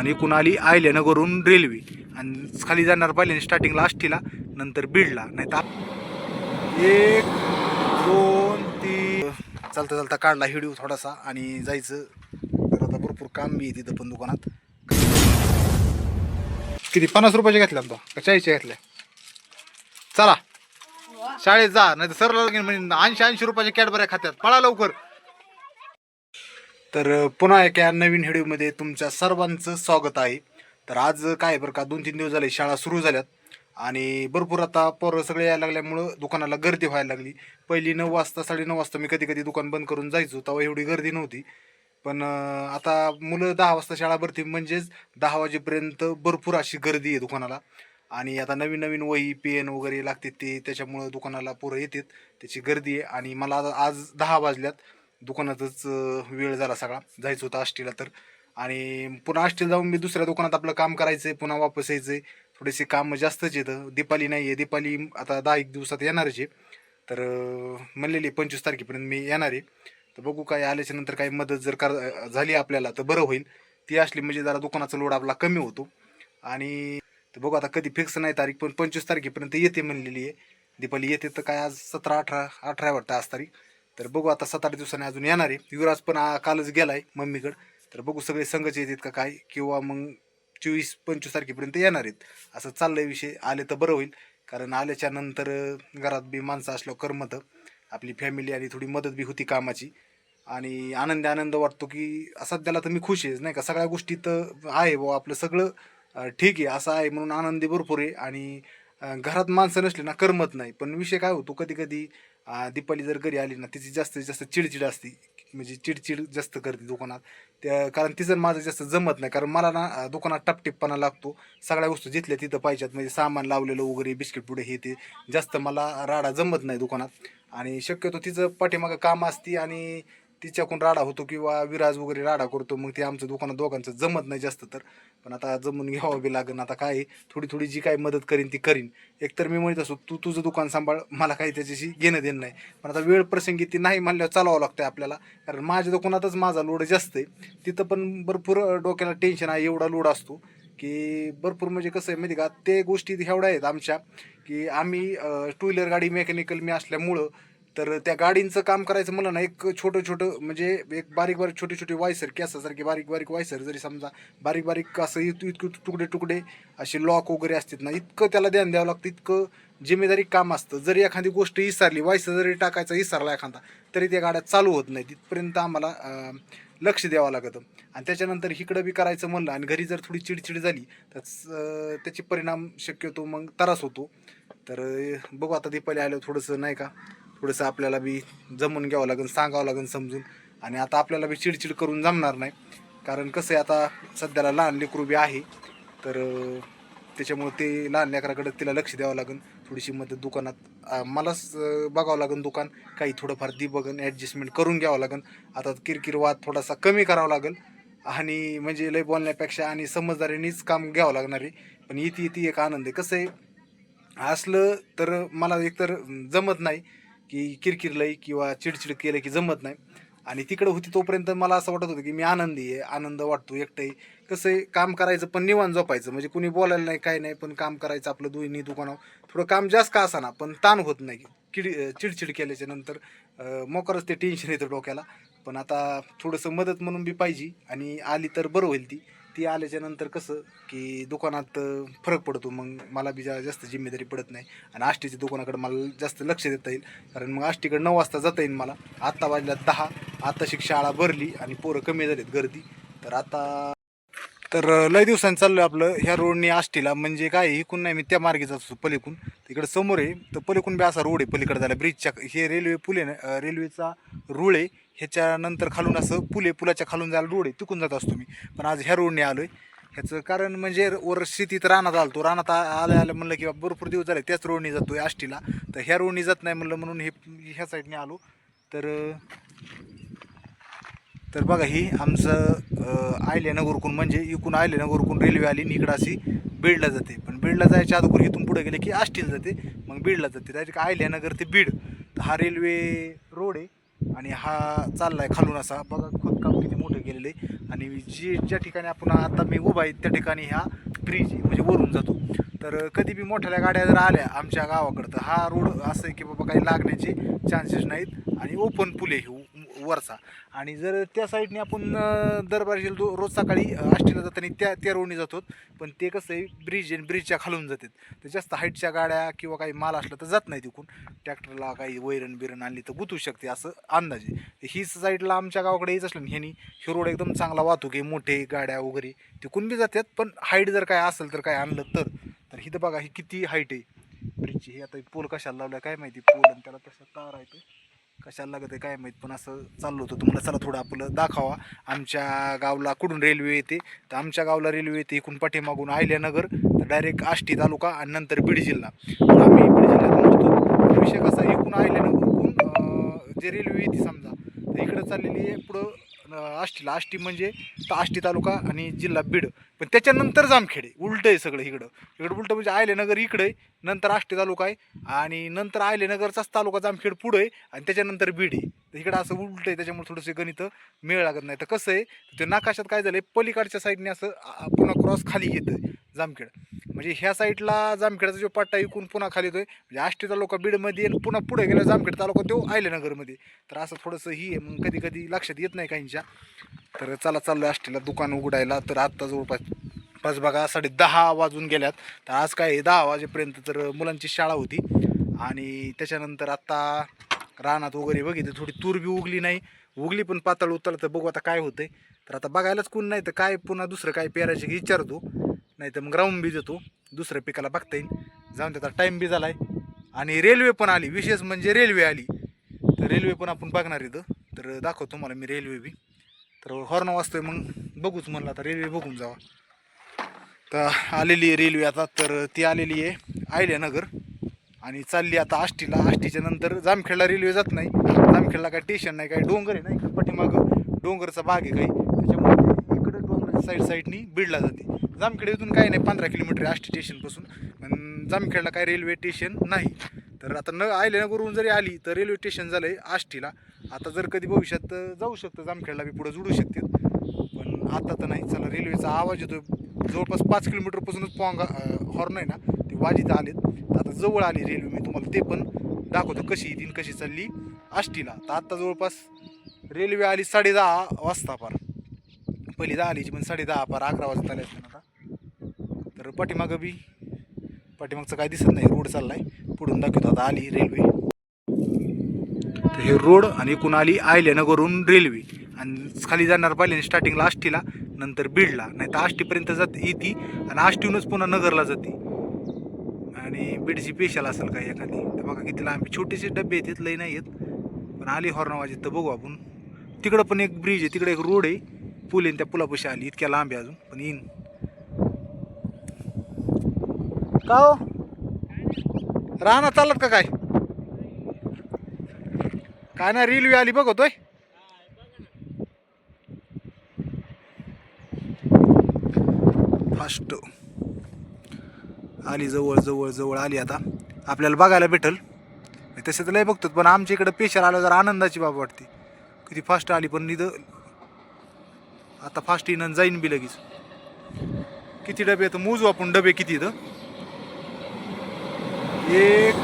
आणि कुणाली आयल्यानगरून रेल्वे. आणि खाली जाणार पहिल्यांदा स्टार्टिंगला आष्टीला नंतर बीडला. नाही तर एक दोन तीन. चालता चालता काढला हिडिओ थोडासा आणि जायचं. तर आता भरपूर काम बी तिथं पण दुकानात. किती? पन्नास रुपयाचे घेतल्या तो का चाळीसचे घेतल्या चला. शाळेत जा. नाही तर सरला म्हणजे ऐंशी ऐंशी रुपयाच्या कॅडबऱ्या खात्यात. पळा लवकर. तर पुन्हा एका नवीन व्हिडिओमध्ये तुमच्या सर्वांचं स्वागत आहे. तर आज काय बरं का दोन तीन दिवस झाले शाळा सुरू झाल्यात आणि भरपूर आता पोरं सगळे यायला लागल्यामुळं दुकानाला गर्दी व्हायला लागली. पहिली नऊ वाजता साडे नऊ वाजता मी कधी कधी दुकान बंद करून जायचो तेव्हा एवढी गर्दी नव्हती. पण आता मुलं दहा वाजता शाळा भरती म्हणजेच दहा वाजेपर्यंत भरपूर अशी गर्दी आहे दुकानाला. आणि आता नवीन नवीन वही पेन वगैरे लागते ते त्याच्यामुळं दुकानाला पोरं येतात त्याची गर्दी आहे. आणि मला आता आज दहा वाजल्यात. दुकानातच वेळ झाला सगळा. जायचं होतं आष्टीला तर. आणि पुन्हा आष्टीला जाऊन मी दुसऱ्या दुकानात आपलं काम करायचं आहे पुन्हा वापस यायचं आहे थोडेसे कामं जास्तच येतं दीपाली नाही आहे. दीपाली आता दहा एक दिवसात येणारच आहे. तर म्हणलेली पंचवीस तारखेपर्यंत मी येणार आहे. तर बघू काय आल्याच्यानंतर काही मदत जर कर झाली आपल्याला तर बरं होईल. ती असली म्हणजे जरा दुकानाचा लोड आपला कमी होतो. आणि तर बघू आता कधी फिक्स नाही तारीख पण पंचवीस तारखेपर्यंत येते म्हणलेली आहे. दीपाली येते तर काय आज सतरा अठरा अठरा वाटतं आज तारीख तर बघू आता सात आठ दिवसांनी अजून येणार आहे. युवराज पण आ- कालच गेलाय मम्मीकडं. तर बघू सगळे संघच येतात का काय किंवा मग चोवीस पंचवीस तारखेपर्यंत येणार आहेत. असं चाललंय विषय. आले तर बरं होईल. कारण आल्याच्यानंतर अं, घरात बी माणसं असल्यावर करमतं. आपली फॅमिली आणि थोडी मदत बी होती कामाची. आणि आनंद आनंद वाटतो की सध्याला तर मी खुश आहे. नाही का? सगळ्या गोष्टीत आहे बुवा. आपलं सगळं अं, ठीक आहे. असं आहे म्हणून आनंदी भरपूर आहे. आणि घरात माणसं नसली ना करमत नाही. पण विषय काय होतो कधी कधी दीपाली जर घरी आली ना तिची जास्तीत जास्त चिडचिड असते. म्हणजे चिडचिड जास्त करते दुकानात. त्या कारण तिचं माझं जास्त जमत नाही कारण मला ना दुकानात टपटिपपणा लागतो. सगळ्या वस्तू जिथल्या तिथं पाहिजेत म्हणजे सामान लावलेलं वगैरे बिस्किट पुढे हे ते. जास्त मला राडा जमत नाही दुकानात. आणि शक्यतो तिचं पाठीमागं काम असते आणि तिच्याकडून राडा होतो किंवा विराज वगैरे राडा करतो मग ते आमचं दुकानात दोघांचं जमत नाही जास्त तर. पण आता जमून घ्यावं बी लागेल आता काय थोडी थोडी जी काय मदत करीन ती करीन. एकतर मी म्हणत असो तू तुझं दुकान सांभाळ मला काही त्याच्याशी घेणं देणं नाही. पण आता वेळ प्रसंगी ती नाही म्हणल्यावर चालावं लागतं आपल्याला. कारण माझ्या दुकानातच माझा लोड जास्त आहे. तिथं पण भरपूर डोक्याला टेन्शन आहे एवढा लोड असतो की भरपूर म्हणजे कसं आहे माहिती का ते गोष्टी एवढ्या आहेत आमच्या की आम्ही टू व्हीलर गाडी मेकॅनिकल मी असल्यामुळं तर त्या गाडींचं काम करायचं म्हणलं ना एक छोटं छोटं म्हणजे एक बारीक बारीक छोटे छोटे वायसर कॅसासारखे बारीक बारीक वायसर जरी समजा बारीक बारीक असं इत इतकं तुकडे तुकडे असे लॉक वगैरे असतात ना इतकं त्याला ध्यान द्यावं लागतं इतकं जिम्मेदारी काम असतं. जरी एखादी गोष्ट इसारली वायसर जरी टाकायचा इसारला एखादा तरी त्या गाड्या चालू होत नाही तिथपर्यंत आम्हाला लक्ष द्यावं लागतं. आणि त्याच्यानंतर इकडं बी करायचं म्हणलं आणि घरी जर थोडी चिडचिड झाली तर त्याचे परिणाम शक्यतो मग त्रास होतो. तर बघू आता दीपाली आलं थोडंसं नाही का? थोडंसं आपल्याला बी जमून घ्यावं लागेल सांगावं लागेल समजून. आणि आता आपल्याला बी चिडचिड करून जमणार नाही. कारण कसं आहे आता सध्याला लहान लेकरू बी आहे. तर त्याच्यामुळे ते लहान लेकराकडे तिला लक्ष द्यावं लागेल. थोडीशी मदत दुकानात मलाच बघावं लागेल दुकान. काही थोडंफार दी बघन ॲडजस्टमेंट करून घ्यावं लागेल. आता किरकिरवाद थोडासा कमी करावा लागेल. आणि म्हणजे लय बोलण्यापेक्षा आणि समजदारीनेच काम घ्यावं लागणार आहे. पण इथे इथे एक आनंद आहे. कसं आहे असलं तर मला एकतर जमत नाही. की किरकिरलंय किंवा चिडचिड केलं की जमत नाही. आणि तिकडं होती तोपर्यंत मला असं वाटत होतं की मी आनंदी आहे आनंद वाटतो एकटंही. कसं आहे काम करायचं पण निवान झोपायचं. म्हणजे कुणी बोलायला नाही काही नाही पण काम करायचं आपलं दोन्ही दुकानावर. थोडं काम जास्त का असाना पण ताण होत नाही. किड चिडचिड केल्याच्यानंतर मोकरच ते टेन्शन येतं डोक्याला. पण आता थोडंसं मदत म्हणून बी पाहिजे आणि आली तर बरं होईल ती. ती आल्याच्यानंतर कसं की दुकानात फरक पडतो. मग मला बी जा- जास्त जिम्मेदारी पडत नाही. आणि आष्टीच्या दुकानाकडे मला जास्त लक्ष देता येईल. कारण मग आष्टीकडे नऊ वाजता जाता येईल मला. आत्ता वाजल्यात दहा. आत्ताशी शाळा भरली आणि पोरं कमी झालीत गर्दी. तर आता तर लय दिवसांनी चाललोय आपलं ह्या रोडने आष्टीला. म्हणजे काय इकून नाही मी त्या मार्गे जात असतो पलिकून. तिकडे समोर आहे. तर पलिकून बी असा रोड आहे पलीकडे झाला ब्रिजच्या हे रेल्वे पुल आहे ना रेल्वेचा रूळ आहे. ह्याच्यानंतर खालून असं पुल आहे पुलाच्या खालून जायला रोड आहे. तिकून जात असतो मी. पण आज ह्या रोडने आलो आहे ह्याचं कारण म्हणजे वर शेतीत रानात आलतो. रानात आलं आलं म्हणलं की बा भरपूर दिवस झाले त्याच रोडने जातोय आष्टीला. तर ह्या रोडने जात नाही म्हणलं म्हणून हे ह्या साईडने आलो. तर तर बघा ही आमचं आयल्यानगरकून म्हणजे इकून आयल्यानगरकून रेल्वे आली आणि इकडं अशी बीडला जाते. पण बीडला जायच्या अगोदर इथून पुढे गेले की आष्टीला जाते मग बीडला जाते. डायरेक्ट आयल्यानगर ते बीड. तर हा रेल्वे रोड आहे आणि हा चाललाय खालून असा. बघा खोदकाम किती मोठं गेलेलं आहे. आणि जी ज्या ठिकाणी आपण आता मी उभा आहे त्या ठिकाणी ह्या ब्रिज म्हणजे वरून जातो. तर कधी बी मोठ्या गाड्या जर आल्या आमच्या गावाकडं तर हा रोड असं आहे की बाबा काही लागण्याचे चान्सेस नाहीत. आणि ओपन पुल आहे वरचा. आणि जर त्या साईडने आपण अं, दरबार दो रोज सकाळी आष्टीला जाताना त्या त्या रोडने जातो. पण ते कसं आहे ब्रिज आणि ब्रिजच्या खालून जातात. तर जास्त हाईटच्या गाड्या किंवा काही माल असला तर जात नाही तिकून ट्रॅक्टरला काही वैरण बिरण आणली तर गुतू शकते असं अंदाजे ही साईडला आमच्या गावाकडे येत असलं ह्यानी हे रोड एकदम चांगला वाहतूक आहे मोठे गाड्या वगैरे तिकून बी जातात. पण हाईट जर काय असेल तर काय आणलं तर तर इथं बघा ही किती हाईट आहे. ब्रिजची हे आता पोल कशाला लावला काय माहिती पोल आणि त्याला तसं तार आहे ते कशाला लागत आहे काय माहीत पण असं चाललो होतं. तुम्हाला चला थोडं आपलं दाखवा. आमच्या गावला कुठून रेल्वे येते? तर आमच्या गावला रेल्वे येते इकडून पाठीमागून अहिल्यानगर तर डायरेक्ट आष्टी तालुका आणि नंतर बीड जिल्हा. तर आम्ही बीड जिल्ह्यातून असतो विषय कसा आहे, इकडून जे रेल्वे येते समजा तर इकडं चाललेली आहे पुढं आष्टीला आष्टी म्हणजे तर आष्टी तालुका आणि जिल्हा बीड. पण त्याच्यानंतर जामखेड आहे उलटं आहे सगळं इकडं. इकडं उलटं म्हणजे आयलेनगर इकडं आहे नंतर आष्टी तालुका आहे आणि नंतर आयलेनगरचाच तालुका जामखेड पुढं आहे आणि त्याच्यानंतर बीड आहे. तर इकडं असं उलटं आहे त्याच्यामुळे थोडंसं गणित मेळ लागत नाही. तर कसं आहे ते नाकाशात काय झालं आहे पलीकडच्या साईडने असं पुन्हा क्रॉस खाली येतं जामखेड. म्हणजे ह्या साईडला जामखेडचा जो पट्टा इकून पुन्हा खाली येतोय. म्हणजे आष्टी तालुका बीडमध्ये आणि पुन्हा पुढे गेला जामखेड तालुका तो आयलेनगरमध्ये तर असं थोडंसं ही आहे. मग कधी कधी लक्षात येत नाही काहींच्या. तर चला चाललो आष्टीला दुकान उघडायला. तर आत्ता जवळपास पाच बघा साडे दहा वाजून गेल्यात. तर आज काय दहा वाजेपर्यंत तर मुलांची शाळा होती. आणि त्याच्यानंतर आत्ता रानात वगैरे बघितलं थोडी तूर बी उगली नाही. उगली पण पातळ उतरलं तर बघू आता काय होतंय. तर आता बघायलाच कोण नाही तर काय पुन्हा दुसरं काय पेरायचे विचारतो नाही तर मग राऊंड बी देतो दुसऱ्या पिकाला बघता येईल. जाऊन त्याचा टाईम बी झाला आहे आणि रेल्वे पण आली विशेष म्हणजे रेल्वे आली. तर रेल्वे पण आपण बघणार इथं. तर दाखवतो मला मी रेल्वे बी. तर हॉर्न वाजतोय मग बघूच म्हणलं आता रेल्वे बघून जावा. तर आलेली आहे रेल्वे आता. तर ती आलेली आहे आयल्यानगर. आणि चालली आता आष्टीला. आष्टीच्या नंतर जामखेडला रेल्वे जात नाही. जामखेडला काही स्टेशन नाही काही डोंगर आहे ना इकडं. पाठीमागं डोंगरचा भाग आहे काही. त्याच्यामुळे इकडं डोंगराच्या साईड साईडनी बीडला जाते. जामखेड इथून काही नाही पंधरा किलोमीटर आहे आष्टी स्टेशनपासून पण जामखेडला काही रेल्वे स्टेशन नाही. तर आता न आयल्यानगरहून जरी आली तर रेल्वे स्टेशन झालं आहे आष्टीला. आता जर कधी भविष्यात जाऊ शकतं जामखेडला बी पुढं जुडू शकते. पण आता तर नाही चला रेल्वेचा आवाज येतो जवळपास पाच किलोमीटरपासूनच पोंगा हॉर्न आहे ना ते वाजित आलेत. तर आता जवळ आली रेल्वे मी तुम्हाला ते पण दाखवतो कशी येतील कशी चालली आष्टीला. तर आत्ता जवळपास रेल्वे आली साडे दहा वाजता पार. पहिली दहा आलीची पण साडे दहा पार अकरा वाजता आले असतील आता. तर पाठीमागं बी पाठीमागचं काय दिसत नाही रोड चालला आहे पुढून दाखवतो आता आली रेल्वे. तर हे रोड आणि एकूण आली आयल्यानगरून रेल्वे. आणि खाली जाणार पाहिजे स्टार्टिंगला आष्टीला नंतर बीडला. नाही तर आष्टीपर्यंत जात येते आणि आष्टीहूनच पुन्हा नगरला जाते. आणि बीडची पेशल असेल काय एखादी. तर बघा किती लांब. छोटेसे डबे आहेत तिथलंही नाही आहेत. पण आली हॉर्न तर बघू आपण. तिकडं पण एक ब्रिज आहे तिकडे एक रोड आहे. पूल येईन त्या पुलापाशी आली. इतक्या लांब आहे अजून पण येईन. का हो? राहणार चालत का काय? काय ना रेल्वे आली बघतोय. फास्ट आली जवळ जवळ जवळ आली आता. आपल्याला बघायला भेटल. तसे तर लय बघतो पण आमच्या इकडं पेशर आलं जर आनंदाची बाब वाटते. किती फास्ट आली पण इथं आता फास्ट येईन जाईन बी लगेच. किती डबे आहेत? मोजू आपण डबे किती इथं एक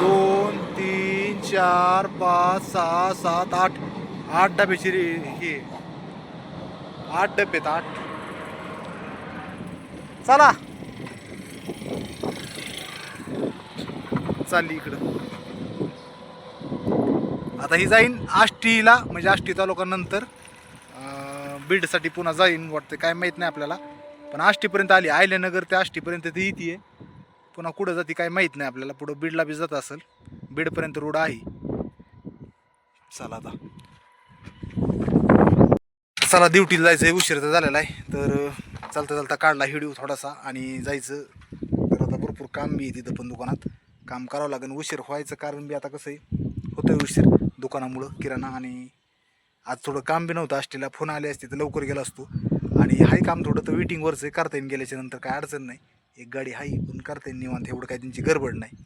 दोन तीन चार पाच सहा सात आठ. आठ डब्याची रे हे. आठ डबे आहेत आठ. चला. चालली इकडं. आता ही जाईन आष्टीला म्हणजे आष्टी तालुक्यानंतर नंतर बीडसाठी पुन्हा जाईन वाटतं काय माहीत नाही आपल्याला. पण आष्टीपर्यंत आली. आयल्यानगर ते आष्टीपर्यंत ती येते पुन्हा कुठं जाते काय माहीत नाही आपल्याला. पुढं बीडला बी जात असेल. बीडपर्यंत रोड आहे. चला आता. चला ड्युटीला जायचं आहे उशीर तर झालेला आहे. तर चालता चालता काढला हिडिओ थोडासा आणि जायचं. तर आता भरपूर काम बी आहे तिथं पण दुकानात. काम करावं लागेल. उशीर व्हायचं कारण बी आता कसं आहे होतं उशीर दुकानामुळं किराणा आणि आज थोडं काम बी नव्हतं आष्टीला फोन आले असते तर लवकर गेला असतो. आणि हाय काम थोडं तर वेटिंगवरचं आहे करता येईन गेल्याच्यानंतर काय अडचण नाही. एक गाडी हाय पण करता येईल निवांत एवढं काय त्यांची गडबड नाही.